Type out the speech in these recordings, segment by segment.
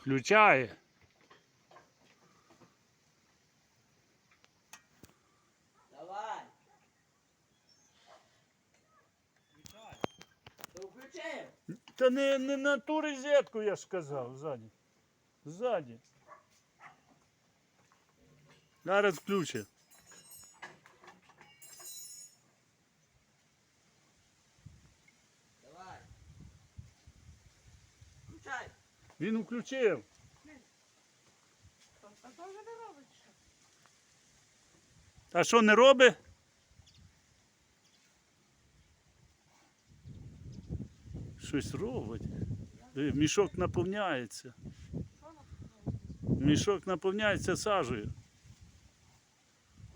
Включає. Давай. Ти? Та не, не на ту розетку, я ж казав, ззаді. Ззаді. Зараз включить. Він включив. А то вже не робить що. Не робить? Щось робить. Мішок наповняється. Мішок наповняється сажею.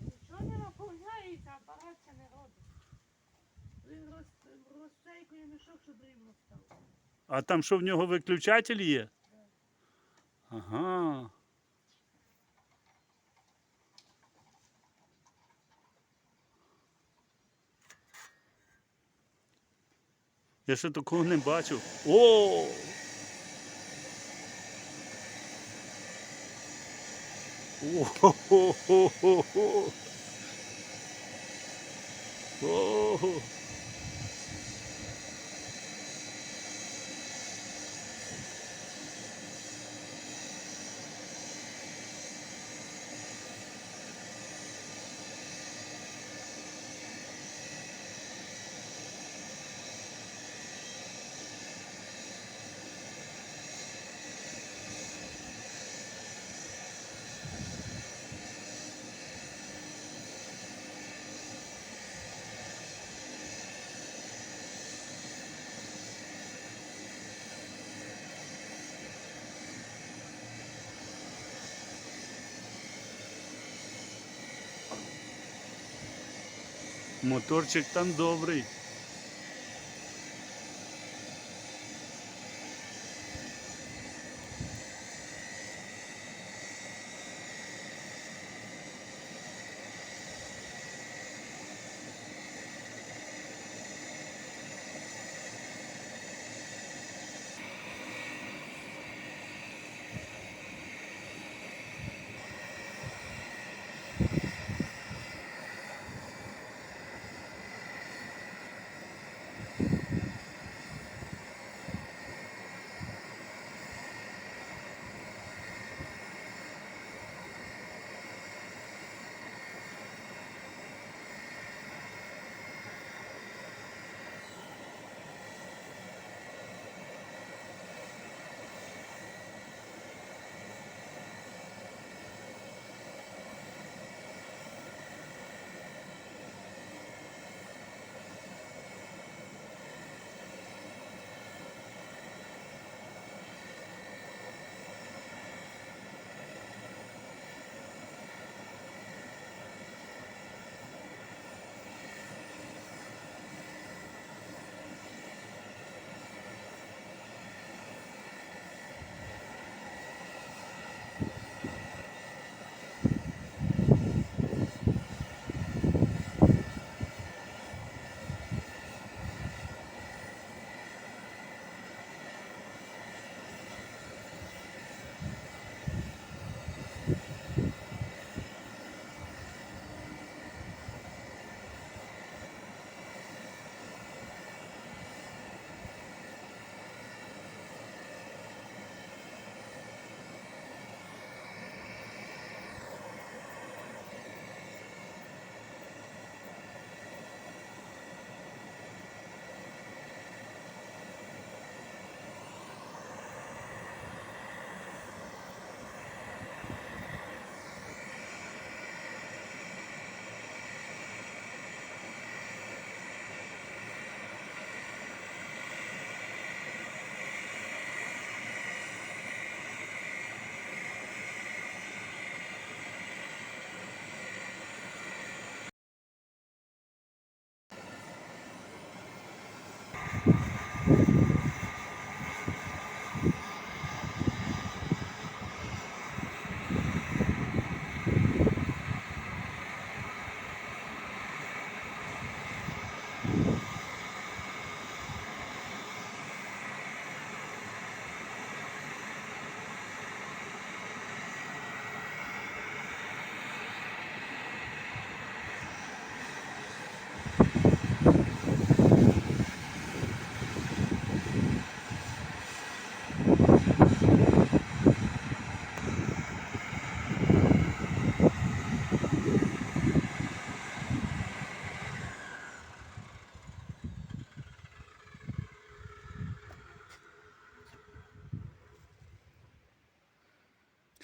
Нічого не наповняється, апарат це не робить. Він роз- розцейкує мішок, щоб рівно став. А там що в нього виключатель є? Ага. Я ще такого не бачив. О! О-хо-хо-хо-хо-хо. О! Моторчик там добрий.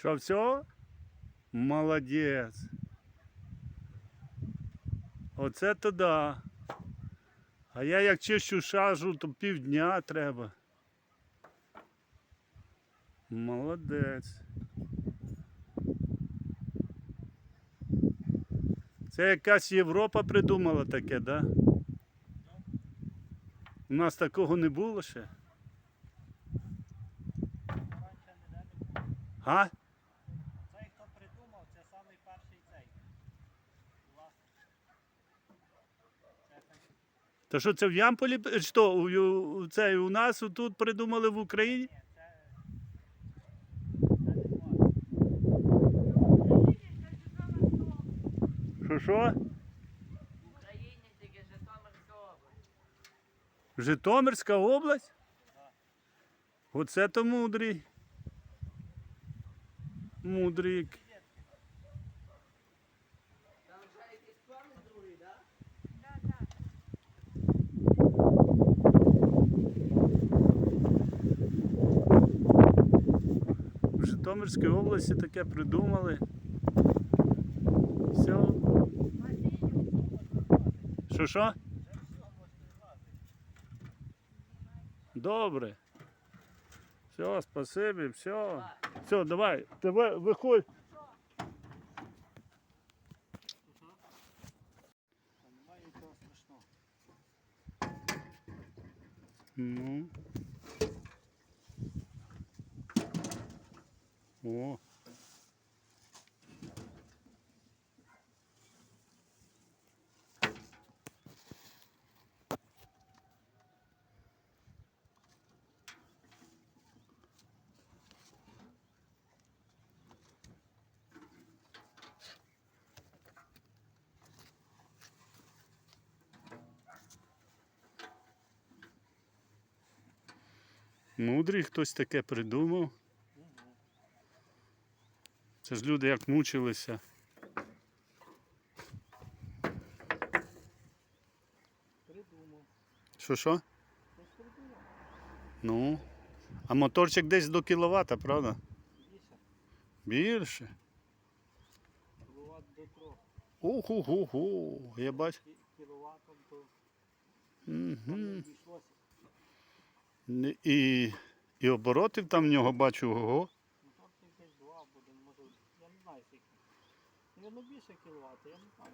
Що, все? Молодець. Оце то да. А я як чищу шажу, то півдня треба. Молодець. Це якась Європа придумала таке, да? У нас такого не було ще. А? Цей, хто придумав, це самий перший цей. Власник. Це так. Та що це в Ямполі? Що, у, це, у нас тут придумали в Україні? Що що? В Україні тільки Житомирська область. Житомирська область? Оце то мудрий. Мудрий. Там вже якийсь плани другий, так? Да, да. В Житомирській області таке придумали. Все. Що що? Добре. Все, спасибі, все. Все, давай, давай, виходь. Ну. О. Мудрий хтось таке придумав. Це ж люди як мучилися. Придумав. Що що? Ну. А моторчик десь до кіловата, правда? Більше. Більше. Кіловат до трьох. Уху-ху-ху. Я бачу. Кі- Кіловатом то Угу. І, і оборотів там в нього бачу. Ого. Моторчик десь два буде, може, я не знаю скільки. Навірно більше кіловат, я не знаю.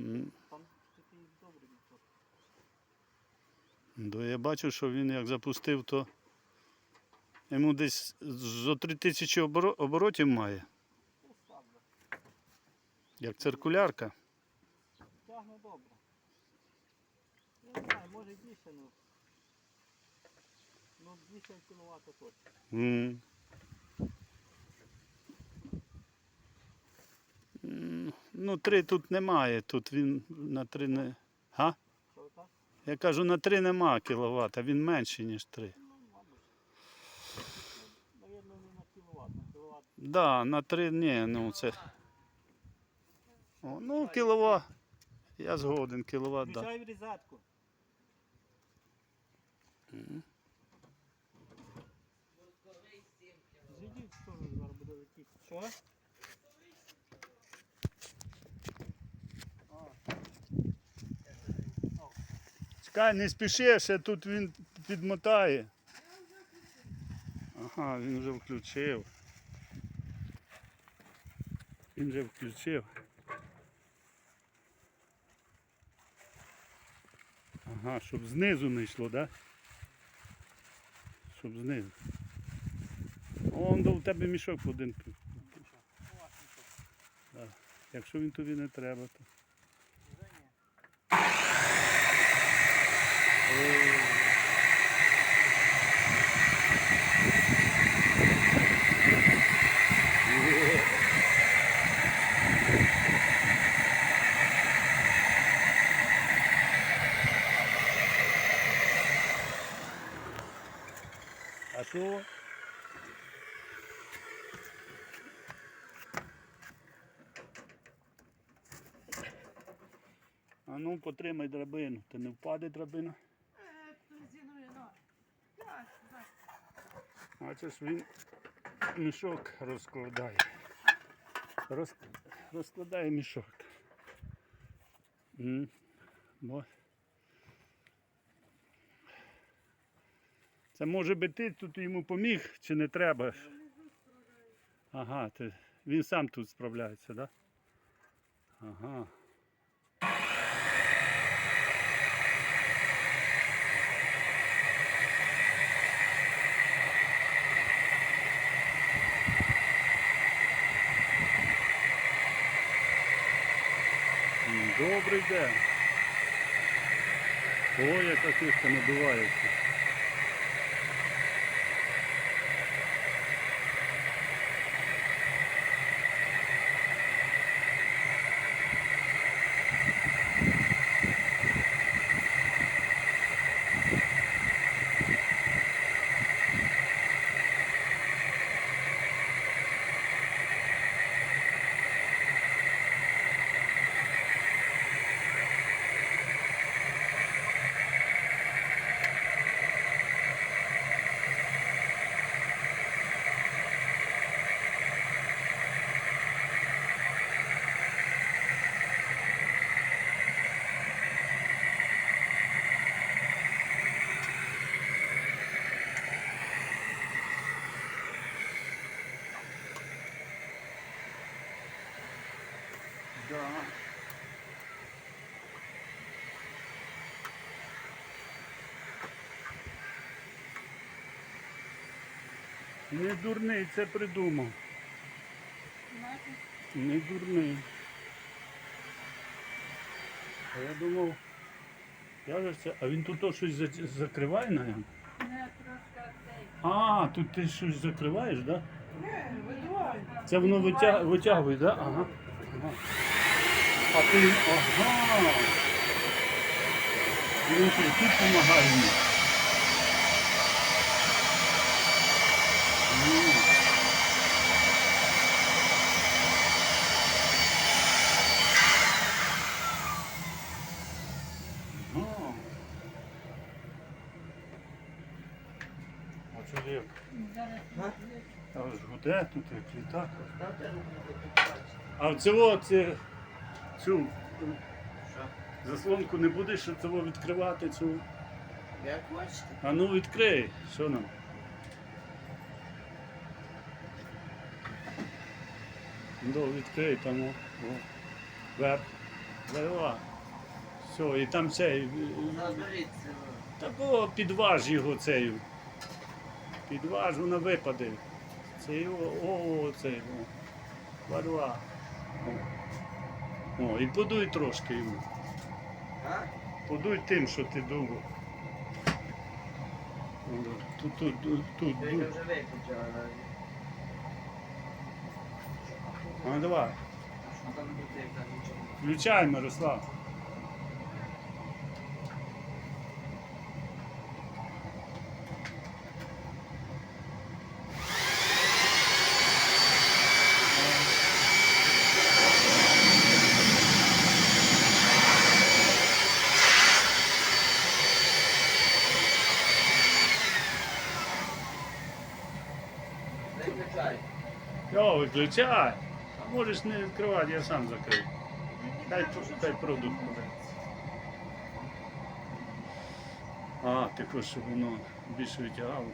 М, Там такий добрий мотор. То я бачу, що він як запустив, то йому десь зо 3 тисячі оборо- оборотів має, слабо. як циркулярка. Тягне добре. Я не знаю, може більше, ну. Ну, більше кіловат точно. М. Ну, три тут немає, тут він на три не. Га? Я кажу, на три нема кіловат, а він менший, ніж три. Навірно, не на кіловат, на кіловат. Да, на три ні, ну це. О, ну, кіловат. Я згоден, кіловат, да. Включай в різатку. Пусковий 7 кг. Зійдіть в сторону, зараз буде летіти. Що? Чекай, не спіши, ще тут він підмотає. Ага, він вже включив. Він вже включив. Ага, щоб знизу не йшло, так? Да? Щоб знизу. Он до тебе мішок один. У. Якщо він тобі не треба, то. Вже ні. А що? А ну потримай драбину, то не впаде драбина. А це ж він мішок розкладає. Роз, розкладає мішок. М, Бо... Це може би ти тут йому поміг, чи не треба? Ага, ти, він сам тут справляється, так? Да? Ага. М, Добрий день. Ой, яка кишка набивається. Да. Не дурний це придумав. Не дурний. А я думав, я же це, а він тут то щось за- закриває, наверное? Не трошки цей. А, тут ти щось закриваєш, так? Да? Це воно витяг... витягує, так? Да? Ага. А ти. Ага. Він тут допомагає мені. Ну. Що як? А гуде тут як літак. А в цього це, цю заслонку не будеш, цього відкривати цю. Як хочете. А ну відкрий, що нам? Ну, відкрий там. О. Вверх. Все, і там цей. Заберіться. Такого підваж його цею. Підваж, вона випаде. Це його, о, цей, о. Варва. О. о, і подуй трошки йому. Подуй тим, що ти довго. Тут, тут, тут, тут. А давай. Включай, Мирослав. Виключай. Йо, виключай. А можеш не відкривати, я сам закрив. Дай, дай продукт буде. А, також, щоб воно більше витягало.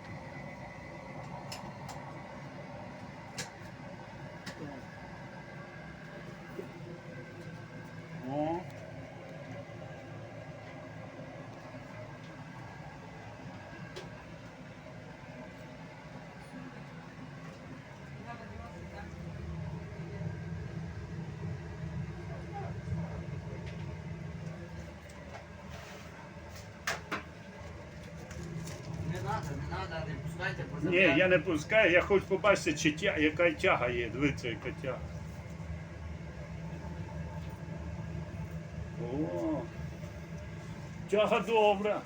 Ні, я не пускаю, я хочу побачити, чи тя, яка тяга є. Дивіться, яка тяга. О, тяга добра.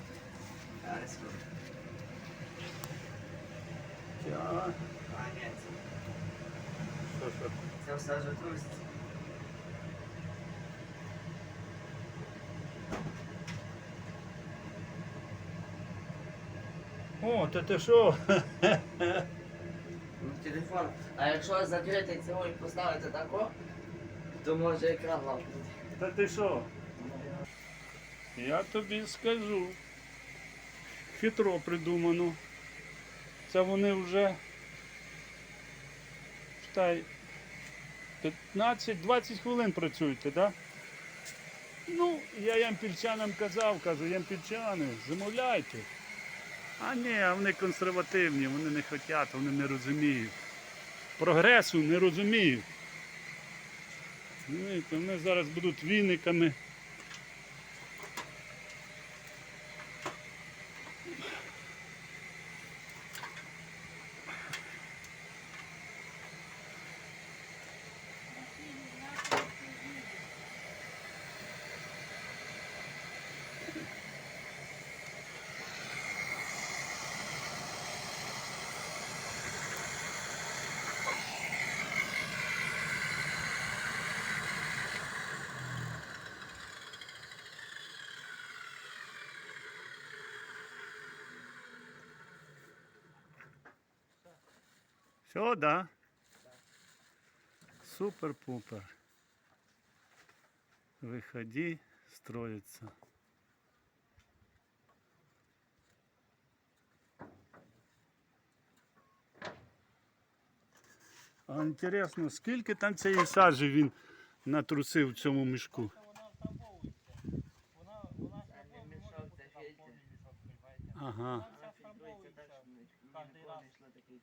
Тяга. Це все вже труситься. О, та ти що? Ну телефон. А якщо закрити цього і поставити тако, то може екран лапнути. Та ти що? Я тобі скажу. Хитро придумано. Це вони вже читай, 15-20 хвилин працюють, так? Да? Ну, я ямпільчанам казав, кажу, ямпільчани, замовляйте. А ні, вони консервативні, вони не хочуть, вони не розуміють. Прогресу не розуміють. Вони зараз будуть віниками. Все, да? Супер-пупер. Выходи, строится. А інтересно, скільки там цієї сажі він натрусив в цьому мішку? Ага. Вона вся Фільтрується так, Кожний раз.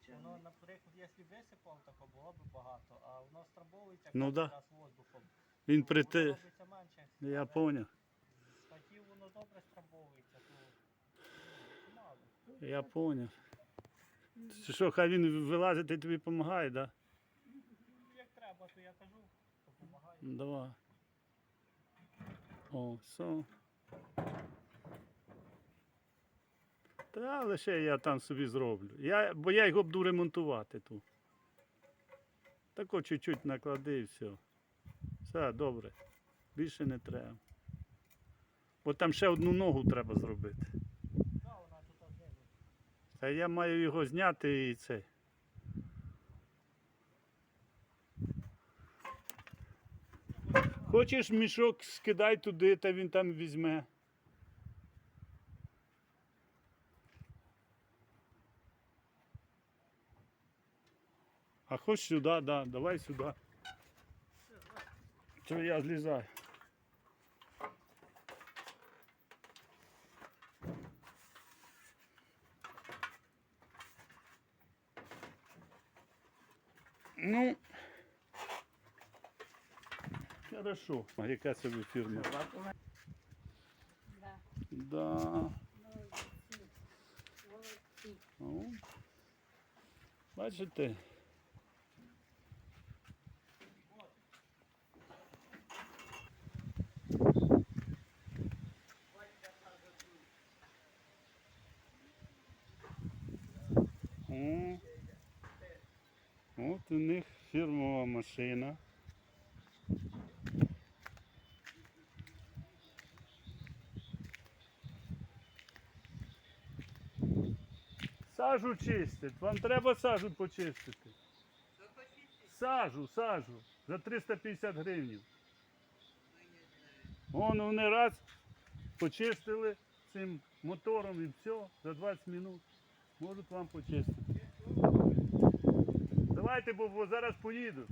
Воно, наприклад, якщо висипав, тако було б багато, а воно страмбовується Ну кожен да. раз воздухом. Він То при те. робиться менше. Я поняв. Статів воно добре страмбовується, то ну, мало. Я поняв. Це Що, хай він вилазить і тобі допомагає, так? Да? Як треба, то я кажу, допомагає. Ну, Давай. О, все. Та лише я там собі зроблю. Я, бо я його буду ремонтувати тут. Тако чуть-чуть наклади і все. Все, добре. Більше не треба. Бо там ще одну ногу треба зробити. Та я маю його зняти і це. Хочеш мішок скидай туди, та він там візьме. А хоч сюди, да, давай сюди. Що я злізаю. Ну. Хорошо. А яка це ви фірма? Да. Да. Молодці. Молодці. Ну, бачите? Сажу чистить. Вам треба сажу почистити. Сажу, сажу. За 350 гривень. Вон вони раз почистили цим мотором і все, за 20 минут. Можуть вам почистити. Давайте, бо, зараз поїду.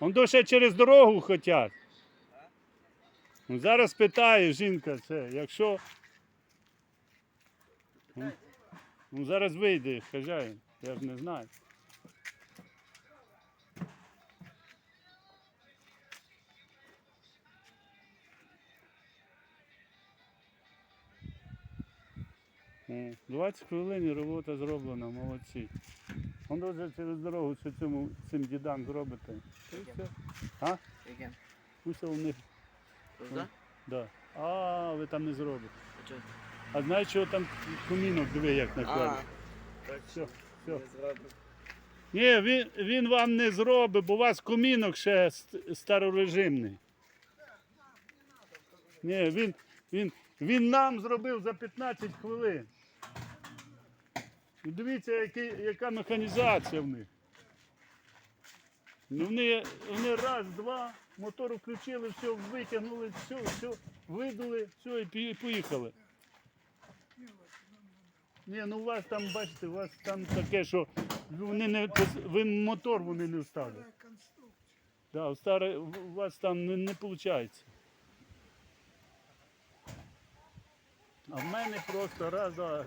Он то ще через дорогу хотять. Зараз питає жінка це, якщо. Ну, зараз вийде хазяїн, я ж не знаю. 20 хвилин робота зроблена, молодці. Он дуже через дорогу що цьому цим дідам зробите. Та й все. А? Яке? Усе у них. Туди? Да. А, ви там не зробите. А чого? А знаєш, що там комінок диви, як накладено. А, так Все, все. не зроблю. Ні, він, він вам не зробить, бо у вас комінок ще ст- старорежимний. Ні, він, він, він нам зробив за 15 хвилин. І дивіться, який, яка механізація в них. Ну, вони, вони раз, два, мотор включили, все, витягнули, все, все, видули, все, і поїхали. Ні, ну у вас там, бачите, у вас там таке, що вони не ви мотор вони не вставили. Да, старе, у вас там не, не виходить. А в мене просто раз. Да,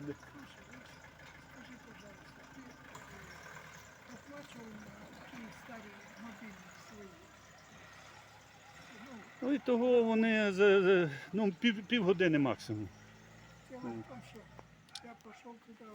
Ну, і того вони за, ну, пів, півгодини максимум. я пішов когда